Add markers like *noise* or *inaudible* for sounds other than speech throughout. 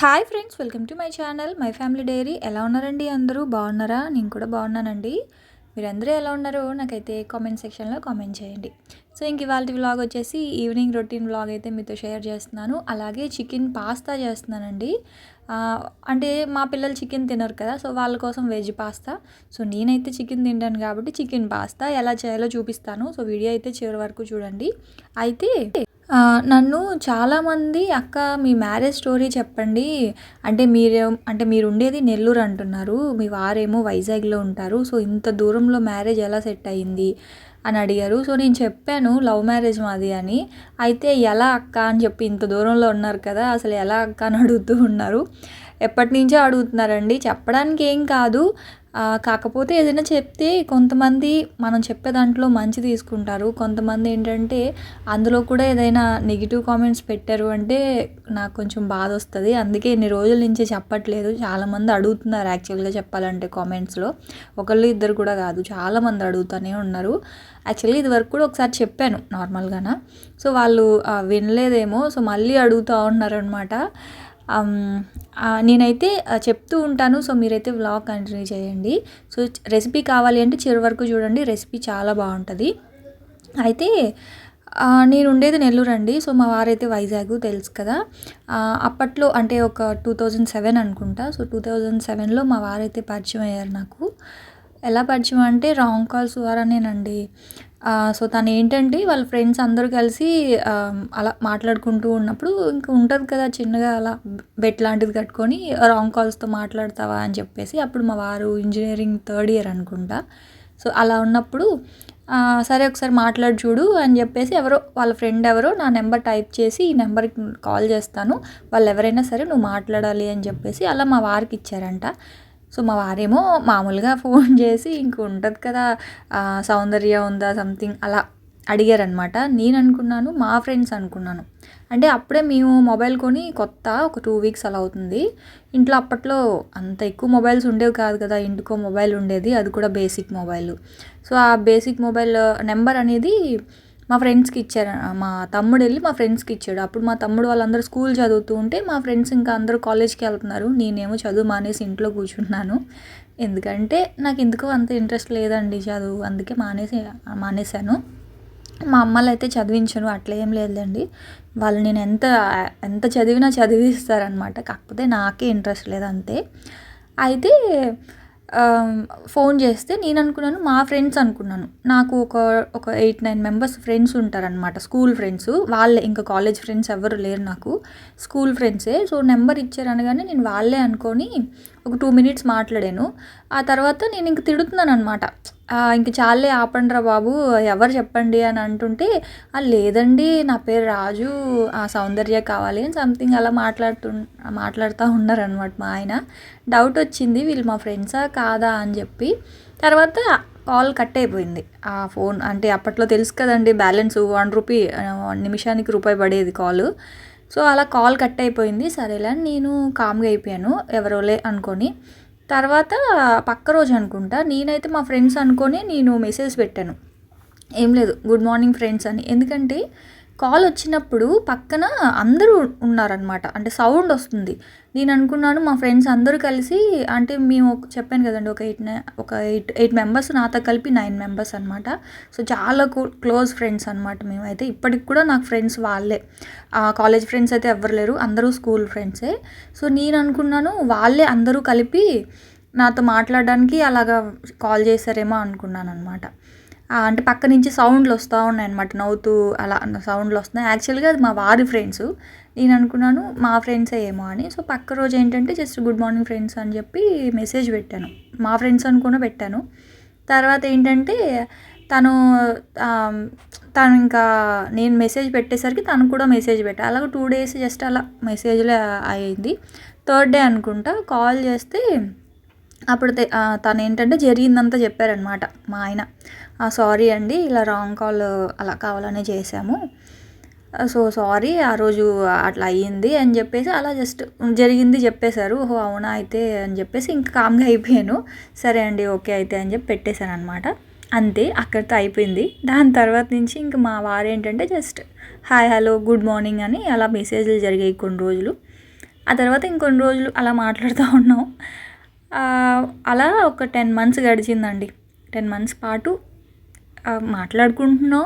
Hi friends welcome to my channel my family diary. ఎలా ఉన్నారండి అందరూ? బాగున్నారా? నేను కూడా బాగున్నానండి. మీరందరూ ఎలా ఉన్నారో నాకైతే కామెంట్ సెక్షన్లో కామెంట్ చేయండి. సో ఇంక ఇవాళ వ్లాగ్ వచ్చేసి ఈవినింగ్ రొటీన్ వ్లాగ్ అయితే మీతో షేర్ చేస్తున్నాను. అలాగే చికెన్ పాస్తా చేస్తున్నానండి. అంటే మా పిల్లలు చికెన్ తినరు కదా సో వాళ్ళ కోసం వెజ్ పాస్తా. సో నేనైతే చికెన్ తింటాను కాబట్టి చికెన్ పాస్తా ఎలా చేయాలో చూపిస్తాను. సో వీడియో అయితే చివరి వరకు చూడండి. అయితే నన్ను చాలామంది అక్క మీ మ్యారేజ్ స్టోరీ చెప్పండి. అంటే మీరు అంటే మీరు ఉండేది నెల్లూరు అంటున్నారు. మీ వారేమో వైజాగ్లో ఉంటారు. సో ఇంత దూరంలో మ్యారేజ్ ఎలా సెట్ అయ్యింది అని అడిగారు. సో నేను చెప్పాను లవ్ మ్యారేజ్ మాది అని. అయితే ఎలా అక్క అని చెప్పి ఇంత దూరంలో ఉన్నారు కదా అసలు ఎలా అక్క అని అడుగుతూ ఉన్నారు. ఎప్పటి నుంచో అడుగుతున్నారండి. చెప్పడానికి ఏం కాదు. కాకపోతే ఏదైనా చెప్తే కొంతమంది మనం చెప్పే దాంట్లో మంచి తీసుకుంటారు. కొంతమంది ఏంటంటే అందులో కూడా ఏదైనా నెగిటివ్ కామెంట్స్ పెట్టారు అంటే నాకు కొంచెం బాధ వస్తుంది. అందుకే ఇన్ని రోజుల నుంచి చెప్పట్లేదు. చాలామంది అడుగుతున్నారు యాక్చువల్గా చెప్పాలంటే కామెంట్స్లో. ఒకళ్ళు ఇద్దరు కూడా కాదు. చాలామంది అడుగుతూనే ఉన్నారు. యాక్చువల్లీ ఇది వరకు కూడా ఒకసారి చెప్పాను నార్మల్గాన. సో వాళ్ళు వినలేదేమో. సో మళ్ళీ అడుగుతూ ఉన్నారనమాట నేనైతే చెప్తూ ఉంటాను. సో మీరైతే వ్లాగ్ కంటిన్యూ చేయండి. సో రెసిపీ కావాలి అంటే చివరి వరకు చూడండి. రెసిపీ చాలా బాగుంటుంది. అయితే నేను ఉండేది నెల్లూరు అండి. సో మా వారైతే వైజాగ్ తెలుసు కదా. అప్పట్లో అంటే ఒక టూ థౌజండ్ సెవెన్ అనుకుంటా. సో టూ థౌజండ్ సెవెన్లో మా వారైతే పరిచయం అయ్యారు నాకు. ఎలా పరిచయం అంటే రాంగ్ కాల్స్ ద్వారానేనండి సో తను ఏంటంటే వాళ్ళ ఫ్రెండ్స్ అందరూ కలిసి అలా మాట్లాడుకుంటూ ఉన్నప్పుడు ఇంకా ఉంటుంది కదా చిన్నగా అలా బెట్ లాంటిది కట్టుకొని రాంగ్ కాల్స్తో మాట్లాడతావా అని చెప్పేసి అప్పుడు మా వారు ఇంజనీరింగ్ థర్డ్ ఇయర్ అనుకుంటా. సో అలా ఉన్నప్పుడు సరే ఒకసారి మాట్లాడి చూడు అని చెప్పేసి ఎవరో వాళ్ళ ఫ్రెండ్ ఎవరో నా నెంబర్ టైప్ చేసి ఈ నెంబర్కి కాల్ చేస్తాను. వాళ్ళు ఎవరైనా సరే నువ్వు మాట్లాడాలి అని చెప్పేసి అలా మా వారికి ఇచ్చారంట. సో మా వారేమో మామూలుగా ఫోన్ చేసి ఇంక ఉంటుంది కదా సౌందర్య ఉందా సంథింగ్ అలా అడిగారనమాట నేను అనుకున్నాను మా ఫ్రెండ్స్ అనుకున్నాను. అంటే అప్పుడే మేము మొబైల్ కొని కొత్త ఒక టూ వీక్స్ అలా అవుతుంది. ఇంట్లో అప్పట్లో అంత ఎక్కువ మొబైల్స్ ఉండేవి కాదు కదా ఇంటికో మొబైల్ ఉండేది అది కూడా బేసిక్ మొబైల్. సో ఆ బేసిక్ మొబైల్ నెంబర్ అనేది మా ఫ్రెండ్స్కి ఇచ్చారు మా తమ్ముడు వెళ్ళి మా ఫ్రెండ్స్కి ఇచ్చాడు. అప్పుడు మా తమ్ముడు వాళ్ళందరూ స్కూల్ చదువుతూ ఉంటే మా ఫ్రెండ్స్ ఇంకా అందరూ కాలేజ్కి వెళ్తున్నారు. నేనేమో చదువు మానేసి ఇంట్లో కూర్చుంటున్నాను. ఎందుకంటే నాకు ఎందుకో అంత ఇంట్రెస్ట్ లేదండి చదువు. అందుకే మానేసి మానేశాను. మా అమ్మలు అయితే చదివించను అట్లా ఏం లేదండి వాళ్ళు నేను ఎంత ఎంత చదివినా చదివిస్తారనమాట కాకపోతే నాకే ఇంట్రెస్ట్ లేదు అంతే అయితే ఫోన్ చేస్తే నేను అనుకున్నాను మా ఫ్రెండ్స్ అనుకున్నాను. నాకు ఒక ఒక ఎయిట్ నైన్ మెంబర్స్ ఫ్రెండ్స్ ఉంటారనమాట స్కూల్ ఫ్రెండ్స్. వాళ్ళే ఇంకా కాలేజ్ ఫ్రెండ్స్ ఎవరు లేరు నాకు. స్కూల్ ఫ్రెండ్సే. సో నెంబర్ ఇచ్చారు అనగానే నేను వాళ్ళే అనుకొని ఒక టూ మినిట్స్ మాట్లాడాను. ఆ తర్వాత నేను ఇంక తిడుతున్నాను అనమాట ఇంక చాలే ఆపండిరా బాబు ఎవరు చెప్పండి అని అంటుంటే లేదండి నా పేరు రాజు ఆ సౌందర్య కావాలి అని సంథింగ్ అలా మాట్లాడుతు మాట్లాడుతూ ఉన్నారనమాట మా ఆయన. డౌట్ వచ్చింది వీళ్ళు మా ఫ్రెండ్సా కాదా? అని చెప్పి. తర్వాత కాల్ కట్ అయిపోయింది. ఆ ఫోన్ అంటే అప్పట్లో తెలుసు కదండి బ్యాలెన్స్ వన్ రూపీ నిమిషానికి రూపాయి పడేది కాల్. సో అలా కాల్ కట్ అయిపోయింది. సరేలే అని నేను కామ్గా అయిపోయాను. ఎవరోలే అనుకొని. తర్వాత పక్క రోజు అనుకుంటా. నేనైతే మా ఫ్రెండ్స్ అనుకొని నేను మెసేజ్ పెట్టాను. ఏం లేదు. గుడ్ మార్నింగ్ ఫ్రెండ్స్ అని. ఎందుకంటే కాల్ వచ్చినప్పుడు పక్కన అందరూ ఉన్నారనమాట అంటే సౌండ్ వస్తుంది. నేను అనుకున్నాను మా ఫ్రెండ్స్ అందరూ కలిసి అంటే మేము చెప్పాను కదండి ఒక ఎయిట్ ఒక ఎయిట్ ఎయిట్ మెంబర్స్ నాతో కలిపి నైన్ మెంబర్స్ అనమాట సో చాలా క్లోజ్ ఫ్రెండ్స్ అనమాట మేమైతే. ఇప్పటికి కూడా నాకు ఫ్రెండ్స్ వాళ్ళే. కాలేజ్ ఫ్రెండ్స్ అయితే ఎవ్వరు లేరు. అందరూ స్కూల్ ఫ్రెండ్సే. సో నేను అనుకున్నాను వాళ్ళే అందరూ కలిపి నాతో మాట్లాడడానికి అలాగా కాల్ చేశారేమో అనుకున్నాను అనమాట అంటే పక్క నుంచి సౌండ్లు వస్తూ ఉన్నాయి అనమాట నవ్వుతూ అలా సౌండ్లు వస్తున్నాయి. యాక్చువల్గా అది మా వారి ఫ్రెండ్స్ నేను అనుకున్నాను మా ఫ్రెండ్సే ఏమో అని. సో పక్క రోజు ఏంటంటే జస్ట్ గుడ్ మార్నింగ్ ఫ్రెండ్స్ అని చెప్పి మెసేజ్ పెట్టాను. మా ఫ్రెండ్స్ అనుకుని పెట్టాను. తర్వాత ఏంటంటే తను తను ఇంకా నేను మెసేజ్ పెట్టేసరికి తను కూడా మెసేజ్ పెట్టా. అలాగే టూ డేస్ జస్ట్ అలా మెసేజ్లే అయింది థర్డ్ డే అనుకుంటా కాల్ చేస్తే అప్పుడు తను ఏంటంటే జరిగిందంతా చెప్పారనమాట మా ఆయన. సారీ అండి ఇలా రాంగ్ కాల్ అలా కావాలనే చేశాము. సో సారీ ఆ రోజు అట్లా అయ్యింది అని చెప్పేసి అలా జస్ట్ జరిగింది చెప్పేశారు. ఓహో అవునా అయితే అని చెప్పేసి ఇంకా కామ్గా అయిపోయాను. సరే అండి ఓకే అయితే అని చెప్పి పెట్టేశాను అనమాట అంతే అక్కడితో అయిపోయింది. దాని తర్వాత నుంచి ఇంక మా వారు ఏంటంటే just hi hello good morning అని అలా మెసేజ్లు జరిగాయి కొన్ని రోజులు. ఆ తర్వాత ఇంకొన్ని రోజులు అలా మాట్లాడుతూ ఉన్నాం. అలా ఒక టెన్ మంత్స్ గడిచిందండి. టెన్ మంత్స్ పాటు మాట్లాడుకుంటున్నాం.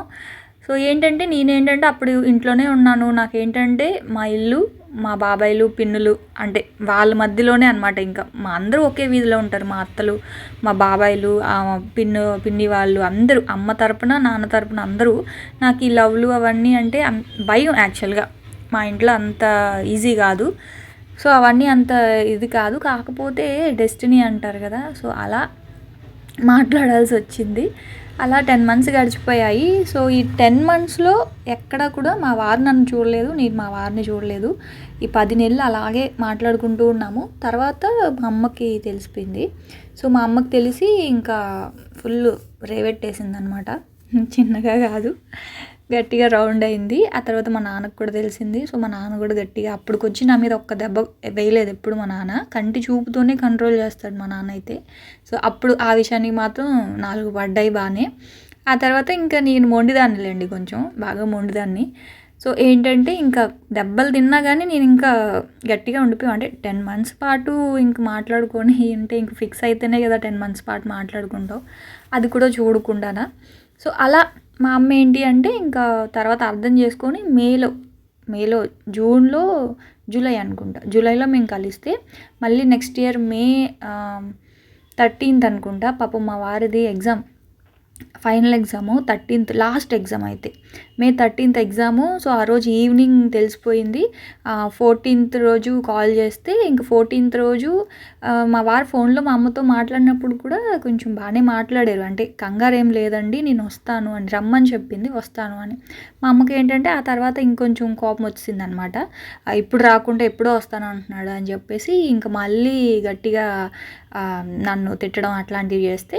సో ఏంటంటే నేనేంటంటే అప్పుడు ఇంట్లోనే ఉన్నాను. నాకేంటంటే మా ఇల్లు మా బాబాయిలు పిన్నులు అంటే వాళ్ళ మధ్యలోనే అనమాట ఇంకా. మా అందరూ ఒకే వీధిలో ఉంటారు. మా అత్తలు మా బాబాయిలు పిన్ను పిన్ని వాళ్ళు అందరూ అమ్మ తరపున నాన్న తరపున అందరూ నాకు ఈ లవ్లు అవన్నీ అంటే భయం యాక్చువల్గా. మా ఇంట్లో అంత ఈజీ కాదు. సో అవన్నీ అంత ఇది కాదు. కాకపోతే డెస్టినీ అంటారు కదా. సో అలా మాట్లాడాల్సి వచ్చింది. అలా టెన్ మంత్స్ గడిచిపోయాయి. సో ఈ టెన్ మంత్స్లో ఎక్కడ కూడా మా వారు నన్ను చూడలేదు. నేను మా వారిని చూడలేదు. ఈ పది నెలలు అలాగే మాట్లాడుకుంటూ ఉన్నాము. తర్వాత మా అమ్మకి తెలిసిపోయింది. సో మా అమ్మకి తెలిసి ఇంకా ఫుల్ రేవెట్టేసింది అనమాట చిన్నగా కాదు. గట్టిగా రౌండ్ అయింది. ఆ తర్వాత మా నాన్నకు కూడా తెలిసింది. సో మా నాన్న కూడా గట్టిగా అప్పటికొచ్చి నా మీద ఒక్క దెబ్బ వేయలేదు ఎప్పుడు మా నాన్న. కంటి చూపుతోనే కంట్రోల్ చేస్తాడు మా నాన్న అయితే. సో అప్పుడు ఆ విషయానికి మాత్రం నాలుగు పడ్డాయి బాగానే. ఆ తర్వాత ఇంకా నేను మొండిదాన్నిలేండి కొంచెం బాగా మొండిదాన్ని. సో ఏంటంటే ఇంకా దెబ్బలు తిన్నా కానీ నేను ఇంకా గట్టిగా ఉండిపోయా. అంటే టెన్ మంత్స్ పాటు ఇంక మాట్లాడుకొని అంటే ఇంక ఫిక్స్ అయితేనే కదా టెన్ మంత్స్ పాటు మాట్లాడుకుంటావు. అది కూడా చూడకుండానా. సో అలా మా అమ్మ ఏంటి అంటే ఇంకా తర్వాత అర్థం చేసుకొని మేలో మేలో జూన్లో జూలై అనుకుంటా. జూలైలో మేము కలిస్తే మళ్ళీ నెక్స్ట్ ఇయర్ మే థర్టీన్త్ అనుకుంటా. పాపం మా వారిది exam final exam thirteenth last exam అయితే. మే థర్టీన్త్ ఎగ్జాము సో ఆ రోజు ఈవినింగ్ తెలిసిపోయింది. ఫోర్టీన్త్ రోజు కాల్ చేస్తే ఇంక ఫోర్టీన్త్ రోజు మా వారు ఫోన్లో మా అమ్మతో మాట్లాడినప్పుడు కూడా కొంచెం బాగానే మాట్లాడారు. అంటే కంగారు ఏం లేదండి నేను వస్తాను అని రమ్మని చెప్పింది వస్తాను అని. మా అమ్మకి ఏంటంటే ఆ తర్వాత ఇంకొంచెం కోపం వచ్చింది అనమాట ఇప్పుడు రాకుండా ఎప్పుడో వస్తాను అంటున్నాడు అని చెప్పేసి ఇంకా మళ్ళీ గట్టిగా నన్ను తిట్టడం అట్లాంటివి చేస్తే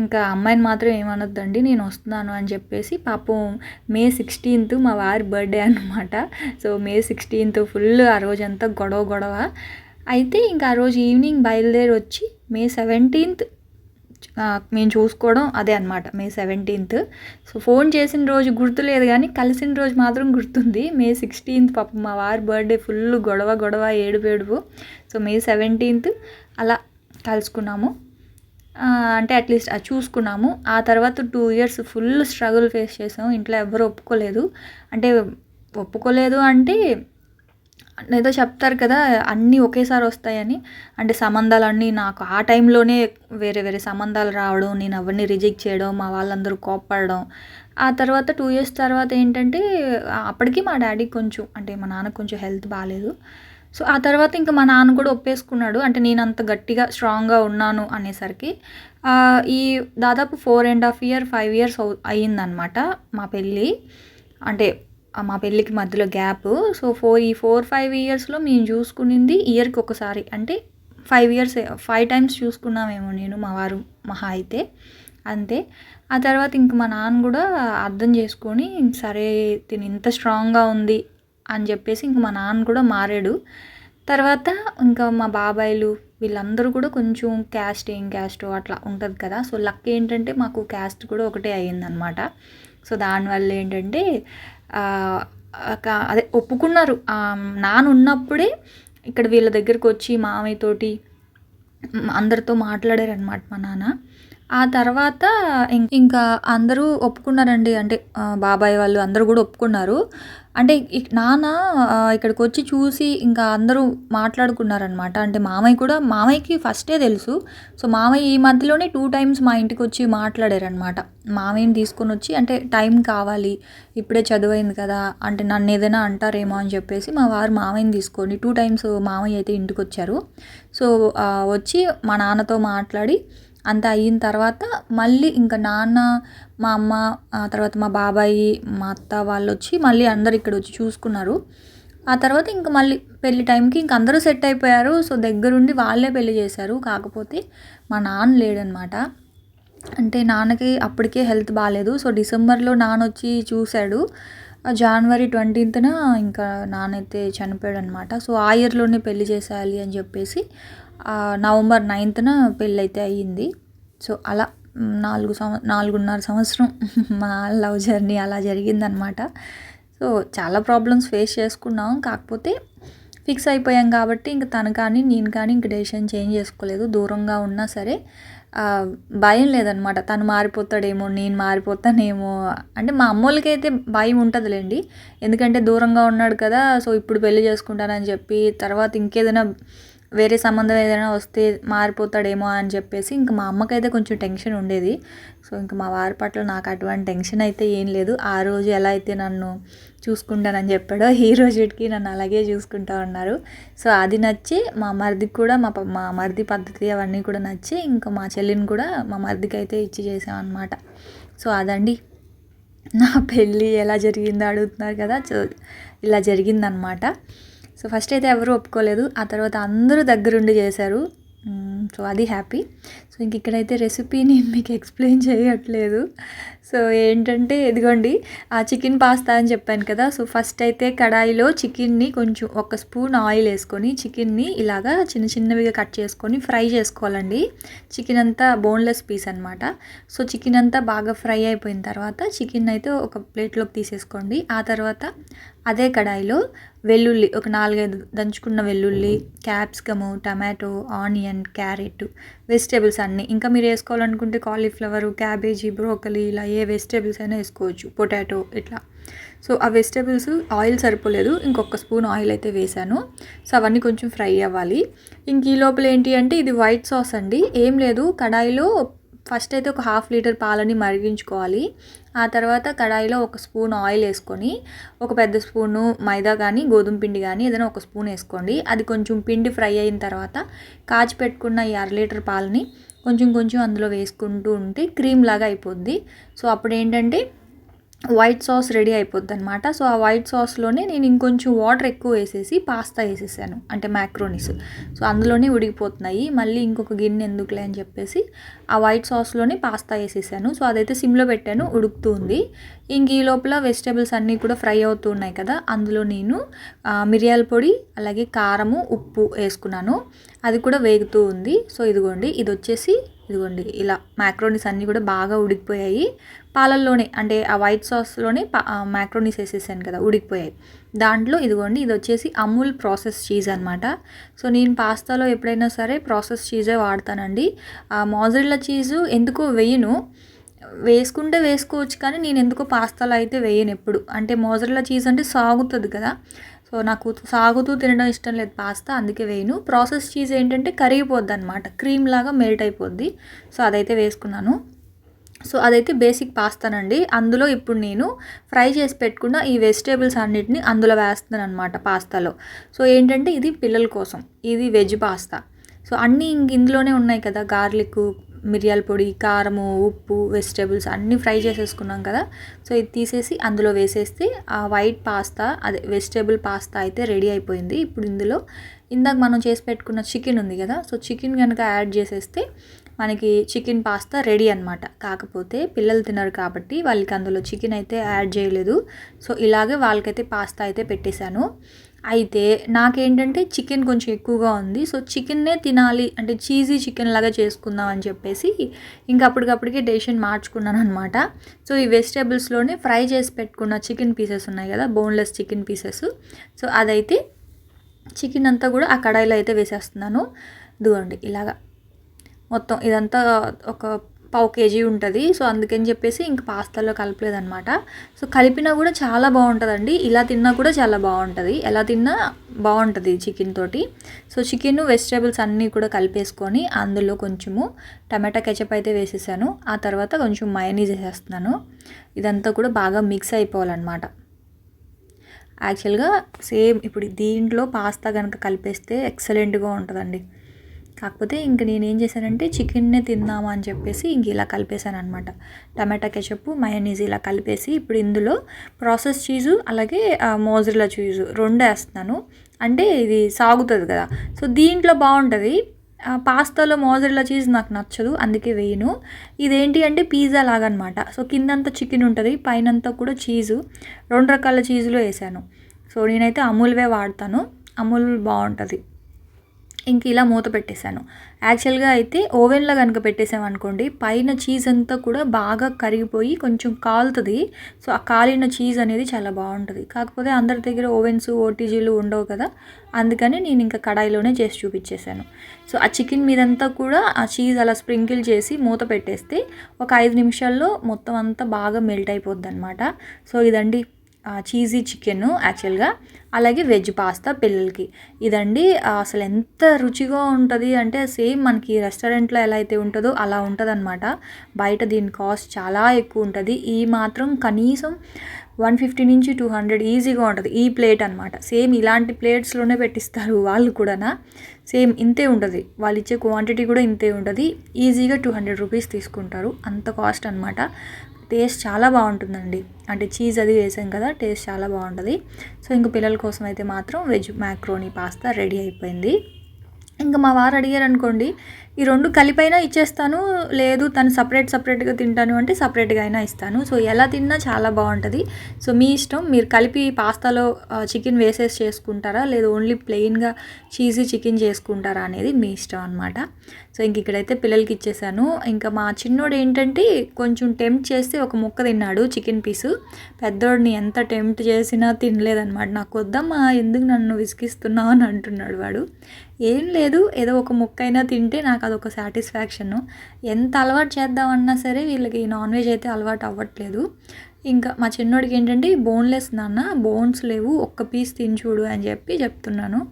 ఇంకా అమ్మాయిని మాత్రం అనొద్దండి నేను వస్తున్నాను అని చెప్పేసి పాపం మే సిక్స్టీన్త్ మా వారి బర్త్డే అనమాట సో మే సిక్స్టీన్త్ ఫుల్ ఆ రోజంతా గొడవ గొడవ. అయితే ఇంకా ఆ రోజు ఈవినింగ్ బయలుదేరి వచ్చి మే సెవెంటీన్త్ మేము చూసుకోవడం అదే అనమాట మే సెవెంటీన్త్. సో ఫోన్ చేసిన రోజు గుర్తులేదు కానీ కలిసిన రోజు మాత్రం గుర్తుంది. మే సిక్స్టీన్త్ పాపం మా వారి బర్త్డే ఫుల్ గొడవ గొడవ ఏడుపు ఏడుపు. సో మే సెవెంటీన్త్ అలా కలుసుకున్నాము. అంటే అట్లీస్ట్ అది చూసుకున్నాము. ఆ తర్వాత two years full struggle face చేసాము. ఇంట్లో ఎవరు ఒప్పుకోలేదు. అంటే ఒప్పుకోలేదు అంటే ఏదో చెప్తారు కదా అన్నీ ఒకేసారి వస్తాయని. అంటే సంబంధాలన్నీ నాకు ఆ టైంలోనే వేరే వేరే సంబంధాలు రావడం నేను అవన్నీ రిజెక్ట్ చేయడం మా వాళ్ళందరూ కోప్పడడం. ఆ తర్వాత టూ ఇయర్స్ తర్వాత ఏంటంటే అప్పటికి మా డాడీ కొంచెం అంటే మా నాన్న కొంచెం హెల్త్ బాగాలేదు సో ఆ తర్వాత ఇంకా మా నాన్న కూడా ఒప్పేసుకున్నాడు. అంటే నేను అంత గట్టిగా స్ట్రాంగ్గా ఉన్నాను అనేసరికి ఈ దాదాపు four and half year five years అవు అయ్యిందనమాట మా పెళ్ళి. అంటే మా పెళ్ళికి మధ్యలో గ్యాప్. సో ఫోర్ ఈ ఫోర్ ఫైవ్ ఇయర్స్లో మేము చూసుకునింది ఇయర్కి ఒకసారి. అంటే ఫైవ్ ఇయర్స్ ఫైవ్ టైమ్స్ చూసుకున్నామేమో నేను మా వారు మహా అయితే. అంతే. ఆ తర్వాత ఇంక మా నాన్న కూడా అర్థం చేసుకొని సరే తిని ఇంత స్ట్రాంగ్గా ఉంది అని చెప్పేసి ఇంక మా నాన్న కూడా మారాడు. తర్వాత ఇంకా మా బాబాయిలు వీళ్ళందరూ కూడా కొంచెం క్యాస్ట్ ఏం క్యాస్ట్ అట్లా ఉంటుంది కదా. సో లక్ ఏంటంటే మాకు క్యాస్ట్ కూడా ఒకటే అయ్యిందనమాట. సో దానివల్ల ఏంటంటే అదే ఒప్పుకున్నారు. నాన్న ఉన్నప్పుడే ఇక్కడ వీళ్ళ దగ్గరకు వచ్చి మామయ్యతోటి అందరితో మాట్లాడారనమాట మా నాన్న. ఆ తర్వాత ఇంకా అందరూ ఒప్పుకున్నారండి. అంటే బాబాయ్ వాళ్ళు అందరూ కూడా ఒప్పుకున్నారు. అంటే నాన్న ఇక్కడికి వచ్చి చూసి ఇంకా అందరూ మాట్లాడుకున్నారనమాట అంటే మామయ్య కూడా మామయ్యకి ఫస్టే తెలుసు. సో మామయ్య ఈ మధ్యలోనే టూ టైమ్స్ మా ఇంటికి వచ్చి మాట్లాడారనమాట మామయ్యని తీసుకొని వచ్చి అంటే టైం కావాలి ఇప్పుడే చదువైంది కదా అంటే నన్ను ఏదైనా అంటారేమో అని చెప్పేసి మా వారు మామయ్యని తీసుకొని టూ టైమ్స్ మామయ్య అయితే ఇంటికి వచ్చారు సో వచ్చి మా నాన్నతో మాట్లాడి అంత అయిన తర్వాత మళ్ళీ ఇంకా నాన్న మా అమ్మ ఆ తర్వాత మా బాబాయి మా అత్త వాళ్ళు వచ్చి మళ్ళీ అందరు ఇక్కడ వచ్చి చూసుకున్నారు. ఆ తర్వాత ఇంకా మళ్ళీ పెళ్ళి టైంకి ఇంక అందరూ సెట్ అయిపోయారు. సో దగ్గరుండి వాళ్ళే పెళ్ళి చేశారు. కాకపోతే మా నాన్న లేడనమాట అంటే నాన్నకి అప్పటికే హెల్త్ బాగాలేదు సో డిసెంబర్లో నాన్న వచ్చి చూశాడు జనవరి ట్వంటీన్త్న ఇంకా నాన్న అయితే చనిపోయాడు అనమాట సో ఆ ఇయర్లోనే పెళ్ళి చేసేయాలి అని చెప్పేసి నవంబర్ నైన్త్న పెళ్ళైతే అయ్యింది. సో అలా నాలుగు సంవ నాలుగున్నర సంవత్సరం *laughs* మా లవ్ జర్నీ అలా జరిగిందనమాట. సో చాలా ప్రాబ్లమ్స్ ఫేస్ చేసుకున్నాం. కాకపోతే ఫిక్స్ అయిపోయాం కాబట్టి ఇంక తను కానీ నేను కానీ ఇంక డెసిషన్ చేంజ్ చేసుకోలేదు. దూరంగా ఉన్నా సరే భయం లేదనమాట. తను మారిపోతాడేమో నేను మారిపోతానేమో. అంటే మా అమ్మోళ్ళకైతే అయితే భయం ఉంటుందిలేండి. ఎందుకంటే దూరంగా ఉన్నాడు కదా సో ఇప్పుడు పెళ్ళి చేసుకుంటానని చెప్పి తర్వాత ఇంకేదైనా వేరే సంబంధం ఏదైనా వస్తే మారిపోతాడేమో అని చెప్పేసి ఇంకా మా అమ్మకైతే కొంచెం టెన్షన్ ఉండేది. సో ఇంకా మా వారి పట్ల నాకు అటువంటి టెన్షన్ అయితే ఏం లేదు. ఆ రోజు ఎలా అయితే నన్ను చూసుకుంటానని చెప్పాడో ఈ రోజుకి నన్ను అలాగే చూసుకుంటా ఉన్నారు. సో అది నచ్చి మా మరిదికి కూడా మా ప- మా మరిది పద్ధతి అవన్నీ కూడా నచ్చి ఇంకా మా చెల్లిని కూడా మా మరిదికి అయితే ఇచ్చి చేసామన్నమాట సో అదండి. నా పెళ్ళి ఎలా జరిగిందో అడుగుతున్నారు కదా. ఇలా జరిగిందనమాట సో ఫస్ట్ అయితే ఎవరు ఒప్పుకోలేదు. ఆ తర్వాత అందరూ దగ్గరుండి చేశారు. సో అది హ్యాపీ. సో ఇంక ఇక్కడైతే రెసిపీ నేను మీకు ఎక్స్ప్లెయిన్ చేయట్లేదు. సో ఏంటంటే ఇదిగోండి ఆ చికెన్ పాస్తా అని చెప్పాను కదా. సో ఫస్ట్ అయితే కడాయిలో చికెన్ని కొంచెం ఒక స్పూన్ ఆయిల్ వేసుకొని చికెన్ని ఇలాగా చిన్న చిన్నవిగా కట్ చేసుకొని ఫ్రై చేసుకోవాలండి. చికెన్ అంతా బోన్లెస్ పీస్ అనమాట సో చికెన్ అంతా బాగా ఫ్రై అయిపోయిన తర్వాత చికెన్ అయితే ఒక ప్లేట్లోకి తీసేసుకోండి. ఆ తర్వాత అదే కడాయిలో వెల్లుల్లి ఒక నాలుగైదు దంచుకున్న వెల్లుల్లి capsicum tomato onion carrot vegetables అన్నీ. ఇంకా మీరు వేసుకోవాలనుకుంటే కాలీఫ్లవరు క్యాబేజీ బ్రోకలీ ఇలా ఏ వెజిటేబుల్స్ అయినా వేసుకోవచ్చు. పొటాటో ఇట్లా. సో ఆ వెజిటేబుల్స్ ఆయిల్ సరిపోలేదు. ఇంకొక స్పూన్ ఆయిల్ అయితే వేసాను సో అవన్నీ కొంచెం ఫ్రై అవ్వాలి. ఇంక ఈ లోపల ఏంటి అంటే ఇది వైట్ సాస్ అండి. ఏం లేదు. కడాయిలో ఫస్ట్ అయితే ఒక హాఫ్ లీటర్ పాలని మరిగించుకోవాలి. ఆ తర్వాత కడాయిలో ఒక స్పూన్ ఆయిల్ వేసుకొని ఒక పెద్ద స్పూను మైదా కానీ గోధుమ పిండి కానీ ఏదైనా ఒక స్పూన్ వేసుకోండి. అది కొంచెం పిండి ఫ్రై అయిన తర్వాత కాచి పెట్టుకున్న ఈ అర లీటర్ పాలని కొంచెం కొంచెం అందులో వేసుకుంటూ ఉంటే క్రీమ్ లాగా అయిపోద్ది. సో అప్పుడు ఏంటంటే వైట్ సాస్ రెడీ అయిపోద్ది అనమాట సో ఆ వైట్ సాస్లోనే నేను ఇంకొంచెం వాటర్ ఎక్కువ వేసేసి పాస్తా వేసేసాను. అంటే మ్యాక్రోనిస్. సో అందులోనే ఉడికిపోతున్నాయి. మళ్ళీ ఇంకొక గిన్నె ఎందుకులే అని చెప్పేసి ఆ వైట్ సాస్లోనే పాస్తా వేసేసాను. సో అదైతే సిమ్లో పెట్టాను. ఉడుకుతూ ఉంది ఇంక ఈ లోపల వెజిటేబుల్స్ అన్నీ కూడా ఫ్రై అవుతూ ఉన్నాయి కదా. అందులో నేను మిరియాల పొడి అలాగే కారము ఉప్పు వేసుకున్నాను. అది కూడా వేగుతూ ఉంది. సో ఇదిగోండి. ఇది వచ్చేసి ఇదిగోండి. ఇలా మ్యాక్రోనీస్ అన్నీ కూడా బాగా ఉడికిపోయాయి. పాలల్లోనే అంటే ఆ వైట్ సాస్లోనే మ్యాక్రోనీస్ వేసేసాను కదా ఉడికిపోయాయి. దాంట్లో ఇదిగోండి ఇది వచ్చేసి అమూల్ ప్రాసెస్ చీజ్ అనమాట సో నేను పాస్తాలో ఎప్పుడైనా సరే ప్రాసెస్ చీజే వాడతానండి. ఆ చీజు ఎందుకో వేయను. వేసుకుంటే వేసుకోవచ్చు కానీ నేను ఎందుకో పాస్తాలో అయితే వేయను ఎప్పుడు. అంటే మోజరెల్లా చీజ్ అంటే సాగుతుంది కదా. సో నాకు సాగుతూ తినడం ఇష్టం లేదు పాస్తా అందుకే వేయను. ప్రాసెస్ చీజ్ ఏంటంటే కరిగిపోద్ది అనమాట క్రీమ్ లాగా మెల్ట్ అయిపోద్ది. సో అదైతే వేసుకున్నాను. సో అదైతే బేసిక్ పాస్తానండి. అందులో ఇప్పుడు నేను ఫ్రై చేసి పెట్టుకున్న ఈ వెజిటేబుల్స్ అన్నిటిని అందులో వేస్తున్నాను అనమాట పాస్తాలో. సో ఏంటంటే ఇది పిల్లల కోసం. ఇది వెజ్ పాస్తా. సో అన్నీ ఇంక ఇందులోనే ఉన్నాయి కదా. గార్లిక్ మిరియాల పొడి కారము ఉప్పు వెజిటేబుల్స్ అన్నీ ఫ్రై చేసేసుకున్నాం కదా. సో ఇది తీసేసి అందులో వేసేస్తే ఆ వైట్ పాస్తా అదే వెజిటేబుల్ పాస్తా అయితే రెడీ అయిపోయింది. ఇప్పుడు ఇందులో ఇందాక మనం చేసి పెట్టుకున్న చికెన్ ఉంది కదా. సో చికెన్ కనుక యాడ్ చేసేస్తే మనకి చికెన్ పాస్తా రెడీ అనమాట కాకపోతే పిల్లలు తినరు కాబట్టి వాళ్ళకి అందులో చికెన్ అయితే యాడ్ చేయలేదు. సో ఇలాగే వాళ్ళకైతే పాస్తా అయితే పెట్టేశాను. అయితే నాకేంటంటే చికెన్ కొంచెం ఎక్కువగా ఉంది. సో చికెన్నే తినాలి అంటే చీజీ చికెన్ లాగా చేసుకుందాం అని చెప్పేసి ఇంకా అప్పటికప్పటికే డెసిషన్ మార్చుకున్నాను అనమాట సో ఈ వెజిటేబుల్స్లోనే ఫ్రై చేసి పెట్టుకున్న చికెన్ పీసెస్ ఉన్నాయి కదా బోన్లెస్ చికెన్ పీసెస్. సో అదైతే చికెన్ అంతా కూడా ఆ కడాయిలో అయితే వేసేస్తున్నాను. ఇదిగోండి ఇలాగా మొత్తం ఇదంతా ఒక పావు కేజీ ఉంటుంది. సో అందుకని చెప్పేసి ఇంక పాస్తాలో కలపలేదనమాట సో కలిపినా కూడా చాలా బాగుంటుందండి. ఇలా తిన్నా కూడా చాలా బాగుంటుంది. ఎలా తిన్నా బాగుంటుంది చికెన్ తోటి. సో చికెన్ వెజిటేబుల్స్ అన్నీ కూడా కలిపేసుకొని అందులో కొంచెము టమాటా కెచప్ అయితే వేసేసాను. ఆ తర్వాత కొంచెం మయనీస్ వేసేస్తున్నాను. ఇదంతా కూడా బాగా మిక్స్ అయిపోవాలన్నమాట. యాక్చువల్గా సేమ్ ఇప్పుడు దీంట్లో పాస్తా కనుక కలిపేస్తే ఎక్సలెంట్గా ఉంటుందండి. కాకపోతే ఇంక నేనేం చేశానంటే చికెన్నే తిందామా అని చెప్పేసి ఇంక ఇలా కలిపేశాను అనమాట టమాటా కెచప్ మయోనీస్ ఇలా కలిపేసి ఇప్పుడు ఇందులో ప్రాసెస్ చీజు అలాగే మోజరిలా చీజు రెండు వేస్తున్నాను. అంటే ఇది సాగుతుంది కదా. సో దీంట్లో బాగుంటుంది. పాస్తాలో మోజరిలా చీజ్ నాకు నచ్చదు అందుకే వేయను. ఇదేంటి అంటే పిజ్జా లాగా అనమాట సో కిందంతా చికెన్ ఉంటుంది పైనంతా కూడా చీజు. రెండు రకాల చీజులు వేసాను. సో నేనైతే అమూల్వే వాడతాను. అమూల్ బాగుంటుంది. ఇంక ఇలా మూత పెట్టేశాను. యాక్చువల్గా అయితే ఓవెన్లో కనుక పెట్టేసామనుకోండి పైన చీజ్ అంతా కూడా బాగా కరిగిపోయి కొంచెం కాలుతుంది. సో ఆ కాలిన చీజ్ అనేది చాలా బాగుంటుంది. కాకపోతే అందరి దగ్గర ఓవెన్స్ ఓటీజీలు ఉండవు కదా. అందుకని నేను ఇంకా కడాయిలోనే చేసి చూపించేశాను. సో ఆ చికెన్ మీదంతా కూడా ఆ చీజ్ అలా స్ప్రింకిల్ చేసి మూత పెట్టేస్తే ఒక ఐదు నిమిషాల్లో మొత్తం అంతా బాగా మెల్ట్ అయిపోద్ది అనమాట సో ఇదండి చీజీ చికెన్ యాక్చువల్గా అలాగే వెజ్ పాస్తా పిల్లలకి. ఇదండి అసలు ఎంత రుచిగా ఉంటుంది అంటే సేమ్ మనకి రెస్టారెంట్లో ఎలా అయితే ఉంటుందో అలా ఉంటుంది బయట దీని కాస్ట్ చాలా ఎక్కువ ఉంటుంది. ఈ మాత్రం కనీసం వన్ ఫిఫ్టీ నుంచి టూ హండ్రెడ్ ఈజీగా ఉంటుంది. ఈ ప్లేట్ అనమాట సేమ్ ఇలాంటి ప్లేట్స్లోనే పెట్టిస్తారు వాళ్ళు కూడానా. సేమ్ ఇంతే ఉంటుంది. వాళ్ళు ఇచ్చే క్వాంటిటీ కూడా ఇంతే ఉంటుంది. ఈజీగా టూ హండ్రెడ్ రూపీస్ తీసుకుంటారు. అంత కాస్ట్ అనమాట టేస్ట్ చాలా బాగుంటుందండి. అంటే చీజ్ అది వేసాం కదా టేస్ట్ చాలా బాగుంటుంది. సో ఇంక పిల్లల కోసం అయితే మాత్రం వెజ్ మ్యాక్రోనీ పాస్తా రెడీ అయిపోయింది. ఇంకా మా వారు అడిగారు అనుకోండి ఈ రెండు కలిపైనా ఇచ్చేస్తాను లేదు తను సపరేట్ సపరేట్గా తింటాను అంటే సపరేట్గా అయినా ఇస్తాను. సో ఎలా తిన్నా చాలా బాగుంటుంది. సో మీ ఇష్టం. మీరు కలిపి పాస్తాలో చికెన్ వేసేసి చేసుకుంటారా? లేదా ఓన్లీ ప్లెయిన్గా చీజీ చికెన్ చేసుకుంటారా? అనేది మీ ఇష్టం అనమాట సో ఇంక ఇక్కడైతే పిల్లలకి ఇచ్చేసాను. ఇంకా మా చిన్నోడు ఏంటంటే కొంచెం టెంప్ట్ చేస్తే ఒక ముక్క తిన్నాడు చికెన్ పీసు. పెద్దోడిని ఎంత టెంప్ట్ చేసినా తినలేదన్నమాట. నాకు వద్దమ్మా ఎందుకు నన్ను విసిగిస్తున్నావు? అని అంటున్నాడు వాడు. ఏం లేదు ఏదో ఒక ముక్క అయినా తింటే నాకు అదొక సాటిస్ఫాక్షన్. ఎంత అలవాటు చేద్దామన్నా సరే వీళ్ళకి నాన్ వెజ్ అయితే అలవాటు అవ్వట్లేదు. ఇంకా మా చిన్నోడికి ఏంటంటే బోన్లెస్ నాన్న బోన్స్ లేవు ఒక్క పీస్ తిని చూడు అని చెప్పి చెప్తున్నాను.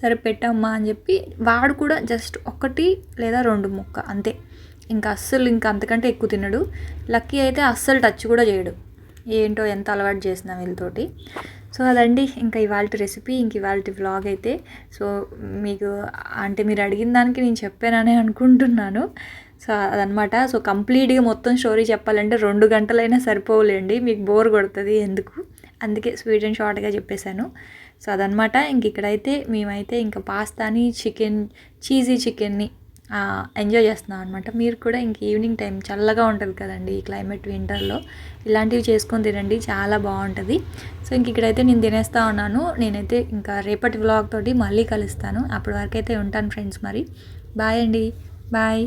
సరే పెట్టమ్మా అని చెప్పి వాడు కూడా జస్ట్ ఒకటి లేదా రెండు ముక్క అంతే. ఇంకా అస్సలు ఇంకా అంతకంటే ఎక్కువ తినడు. లక్కీ అయితే అస్సలు టచ్ కూడా చేయడు. ఏంటో ఎంత అలవాటు చేసిన వీళ్ళతోటి. సో అదండి ఇంకా ఇవాళ రెసిపీ ఇంక ఇవాళ వ్లాగ్ అయితే. సో మీకు అంటే మీరు అడిగిన దానికి నేను చెప్పానని అనుకుంటున్నాను. సో అదనమాట సో కంప్లీట్గా మొత్తం స్టోరీ చెప్పాలంటే రెండు గంటలైనా సరిపోలేండి మీకు బోర్ కొడుతుంది ఎందుకు? అందుకే స్వీట్ అండ్ షార్ట్గా చెప్పేశాను. సో అదనమాట ఇంక ఇక్కడైతే మేమైతే ఇంకా పాస్తాని చికెన్ చీజీ చికెన్ని ఎంజాయ్ చేస్తున్నాం అనమాట మీరు కూడా ఇంక ఈవినింగ్ టైం చల్లగా ఉంటుంది కదండి ఈ క్లైమేట్ వింటర్లో. ఇలాంటివి చేసుకొని తినండి చాలా బాగుంటుంది. సో ఇంక ఇక్కడైతే నేను తినేస్తా ఉన్నాను. నేనైతే ఇంకా రేపటి వ్లాగ్ తోటి మళ్ళీ కలుస్తాను. అప్పటి వరకు అయితే ఉంటాను ఫ్రెండ్స్ మరి. బాయ్ అండి. బాయ్.